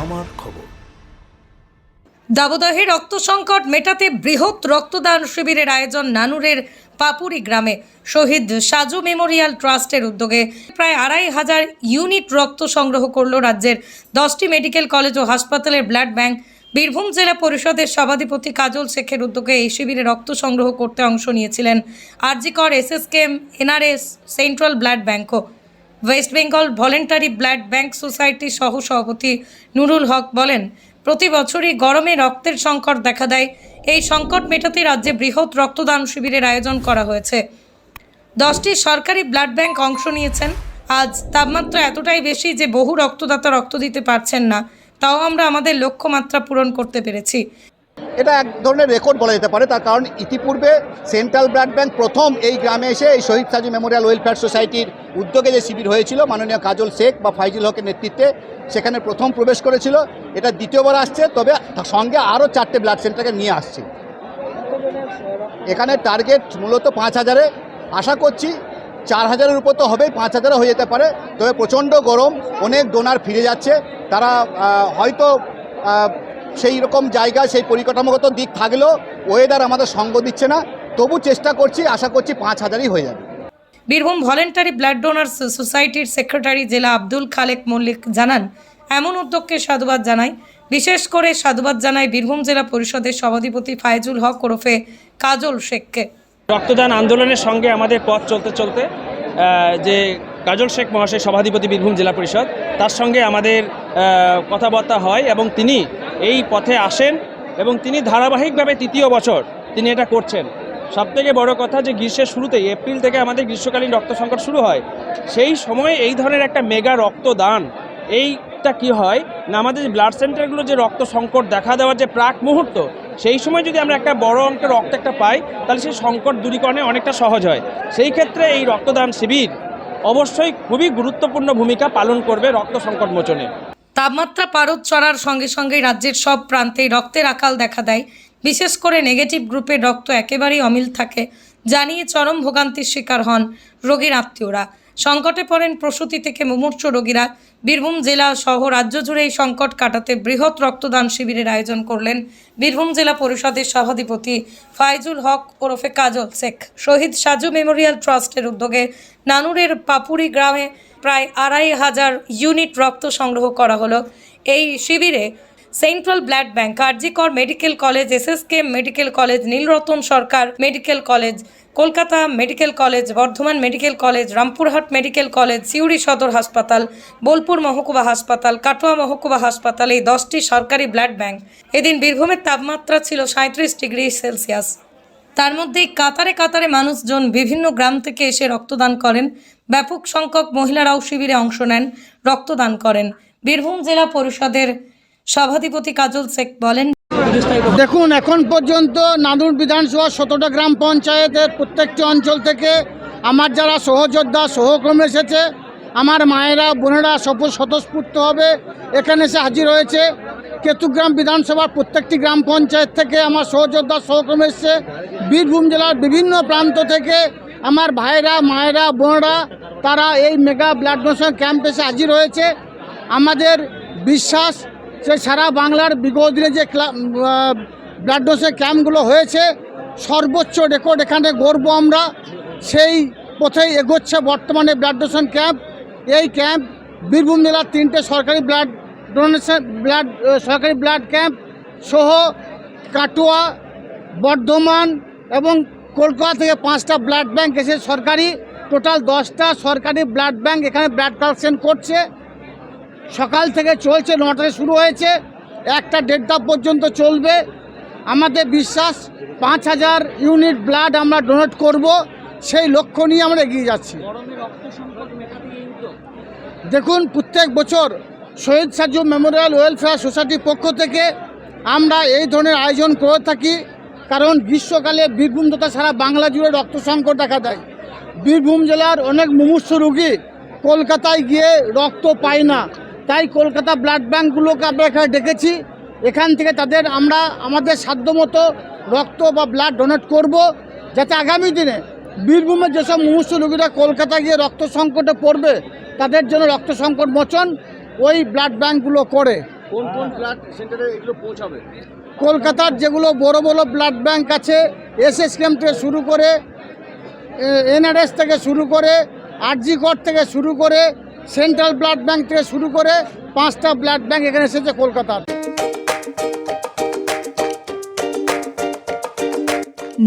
আমার খবর। দাবদাহে রক্ত সংকট মেটাতে বৃহৎ রক্তদান শিবিরের আয়োজন নানুরের পাপুরি গ্রামে। শহীদ সাজু মেমোরিয়াল ট্রাস্টের উদ্যোগে প্রায় আড়াই হাজার ইউনিট রক্ত সংগ্রহ করল রাজ্যের দশটি মেডিকেল কলেজ ও হাসপাতালের ব্লাড ব্যাংক। বীরভূম জেলা পরিষদের সভাধিপতি কাজল শেখের উদ্যোগে এই শিবিরে রক্ত সংগ্রহ করতে অংশ নিয়েছিলেন RG Kar SSKM, NRS, central blood ব্যাংকও। West Bengal voluntary blood bank society সহ সভাপতি নুরুল হক বলেন, প্রতি বছরই গরমে রক্তের সংকট দেখা দেয়। এই সংকট মেটাতে রাজ্যে বৃহৎ রক্তদান শিবিরের আয়োজন করা হয়েছে। দশটি সরকারি ব্লাড ব্যাংক অংশ নিয়েছেন। আজ তাপমাত্রা এতটাই বেশি যে বহু রক্তদাতা রক্ত দিতে পারছেন না। তাও আমরা আমাদের লক্ষ্যমাত্রা পূরণ করতে পেরেছি। এটা এক ধরনের রেকর্ড বলা যেতে পারে। তার কারণ ইতিপূর্বে সেন্ট্রাল ব্লাড ব্যাংক প্রথম এই গ্রামে এসে এই শহীদ সাজু মেমোরিয়াল ওয়েলফেয়ার সোসাইটির উদ্যোগে যে শিবির হয়েছিল, মাননীয় কাজল শেখ বা ফাইজুল হকের নেতৃত্বে, সেখানে প্রথম প্রবেশ করেছিল। এটা দ্বিতীয়বার আসছে, তবে সঙ্গে আরও চারটে ব্লাড সেন্টারকে নিয়ে আসছে। এখানে টার্গেট মূলত পাঁচ হাজারে। আশা করছি চার হাজারের উপর তো হবেই, পাঁচ হাজারও হয়ে যেতে পারে। তবে প্রচণ্ড গরম, অনেক ডোনার ফিরে যাচ্ছে। তারা হয়তো সেই রকম জায়গা সেই পরিকাঠামোগত দিক থাকলেও ওয়েদার আমাদের সঙ্গ দিচ্ছে না। তবু চেষ্টা করছি আশা করছি পাঁচ হাজারই হয়ে যাবে। বীরভূম ভলেন্টারি ব্লাড ডোনার্স সোসাইটির সেক্রেটারি জেলা আব্দুল খালেক মল্লিক জানান এমন উদ্যোগকে সাধুবাদ জানাই। বিশেষ করে সাধুবাদ জানাই বীরভূম জেলা পরিষদের সভাধিপতি ফায়জুল হক ওরফে কাজল শেখকে। রক্তদান আন্দোলনের সঙ্গে আমাদের পথ চলতে চলতে যে কাজল শেখ মহাশয় সভাধিপতি বীরভূম জেলা পরিষদ তার সঙ্গে আমাদের কথাবার্তা হয় এবং তিনি এই পথে আসেন এবং তিনি ধারাবাহিকভাবে তৃতীয় বছর তিনি এটা করছেন। সবথেকে বড় কথা যে গ্রীষ্মের শুরুতেই, এপ্রিল থেকে আমাদের গ্রীষ্মকালীন রক্ত সংকট শুরু হয়, সেই সময়ে এই ধরনের একটা মেগা রক্তদান, এইটা কি হয় না আমাদের ব্লাড সেন্টারগুলো যে রক্ত সংকট দেখা দেওয়ার যে প্রাক মুহূর্ত, সেই সময় যদি আমরা একটা বড় অঙ্কের রক্ত একটা পাই, তাহলে সেই সংকট দূরীকরণে অনেকটা সহজ হয়। সেই ক্ষেত্রে এই রক্তদান শিবির অবশ্যই খুবই গুরুত্বপূর্ণ ভূমিকা পালন করবে রক্ত সংকট মোচনে। তাপমাত্রা পারদ চড়ার সঙ্গে সঙ্গে রাজ্যের সব প্রান্তেই রক্তের আকাল দেখা দেয়। বিশেষ করে নেগেটিভ গ্রুপের রক্ত একেবারেই অমিল থাকে, জানিয়ে চরম ভোগান্তির শিকার হন রোগীর আত্মীয়রা। সংকটে পড়েন প্রসূতি থেকে মুমূর্ষ রোগীরা। বীরভূম জেলা সহ রাজ্য জুড়ে এই সংকট কাটাতে বৃহৎ রক্তদান শিবিরের আয়োজন করলেন বীরভূম জেলা পরিষদের সভাধিপতি ফাইজুল হক ওরফে কাজল শেখ। শহীদ সাজু মেমোরিয়াল ট্রাস্টের উদ্যোগে নানুরের পাপুরি গ্রামে প্রায় আড়াই হাজার ইউনিট রক্ত সংগ্রহ করা হলো। এই শিবিরে central blood bank RG Kar medical college, SSK medical college, Nilratan Sarkar medical college, Kolkata medical college, Bardhaman medical college, Rampurhat medical college, Suri Sadar হাসপাতাল, বোলপুর মহকুমা হাসপাতাল, কাটোয়া মহকুমা হাসপাতাল এই দশটি সরকারি ব্লাড ব্যাংক। এদিন বীরভূমের তাপমাত্রা ছিল সাঁত্রিশ ডিগ্রি সেলসিয়াস। তার মধ্যেই কাতারে কাতারে মানুষজন বিভিন্ন গ্রাম থেকে এসে রক্তদান করেন। ব্যাপক সংখ্যক মহিলারাও শিবিরে অংশ নেন, রক্তদান করেন। বীরভূম জেলা পরিষদের সভাধিপতি কাজল শেখ বলেন, দেখুন, এখন পর্যন্ত নানুর বিধানসভা সতেরোটা গ্রাম পঞ্চায়েতের প্রত্যেকটি অঞ্চল থেকে আমার যারা সহযোদ্ধা, সহকর্মী এসেছে, আমার মায়েরা, বোনেরা সব স্বতঃস্ফূর্ত হবে। এখানে এসে হাজির হয়েছে। কেতুগ্রাম বিধানসভার প্রত্যেকটি গ্রাম পঞ্চায়েত থেকে আমার সহযোদ্ধা সহকর্মী এসছে। বীরভূম জেলার বিভিন্ন প্রান্ত থেকে আমার ভাইরা, মায়েরা, বোনরা, তারা এই মেগা ব্লাড ডোনেশন ক্যাম্প এসে হাজির হয়েছে। আমাদের বিশ্বাস যে সারা বাংলার বিগত দিনে যে ব্লাড ডোসের ক্যাম্পগুলো হয়েছে, সর্বোচ্চ রেকর্ড এখানে গড়ব আমরা। সেই পথেই এগোচ্ছে বর্তমানে ব্লাড ডোনেশন ক্যাম্প। এই ক্যাম্প বীরভূম জেলার তিনটে সরকারি ব্লাড ডোনেশন ব্লাড সরকারি ব্লাড ক্যাম্প সহ কাটোয়া বর্ধমান এবং কলকাতা থেকে পাঁচটা ব্লাড ব্যাঙ্ক এসে সরকারি টোটাল দশটা সরকারি ব্লাড ব্যাঙ্ক এখানে ব্লাড কালেকশন করছে। সকাল থেকে চলছে নটায় শুরু হয়েছে। একটা দেড়টা পর্যন্ত চলবে। আমাদের বিশ্বাস পাঁচ হাজার ইউনিট ব্লাড আমরা ডোনেট করব সেই লক্ষ্য নিয়ে আমরা এগিয়ে যাচ্ছি। দেখুন প্রত্যেক বছর শহীদ সাজু মেমোরিয়াল ওয়েলফেয়ার সোসাইটির পক্ষ থেকে আমরা এই ধরনের আয়োজন করে থাকি, কারণ গ্রীষ্মকালে বীরভূম তথা সারা বাংলা জুড়ে রক্ত সংকট দেখা দেয়। বীরভূম জেলার অনেক মুমূর্ষ রুগী কলকাতায় গিয়ে রক্ত পায় না। তাই কলকাতা ব্লাড ব্যাঙ্কগুলোকে আমরা এখানে ডেকেছি। এখান থেকে তাদের আমরা আমাদের সাধ্যমতো রক্ত বা ব্লাড ডোনেট করব, যাতে আগামী দিনে বীরভূমের যেসব মুমূর্ষ রোগীরা কলকাতা গিয়ে রক্ত সংকটে পড়বে, তাদের জন্য রক্ত সংকট মোচন ওই ব্লাড ব্যাঙ্কগুলো করে। কোন কোন ব্লাড সেন্টারে এগুলো পৌঁছাবে? কলকাতার যেগুলো বড় বড় ব্লাড ব্যাঙ্ক আছে এসএসকেএম থেকে শুরু করে এনআরএস থেকে শুরু করে আরজি কর থেকে শুরু করে সেন্ট্রাল ব্লাড ব্যাঙ্ক থেকে শুরু করে পাঁচটা ব্লাড ব্যাঙ্ক এখানে এসেছে কলকাতার।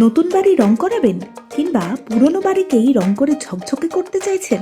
নতুন বাড়ি রং করাবেন কিংবা পুরনো বাড়িকেই রং করে ঝকঝকে করতে চাইছেন?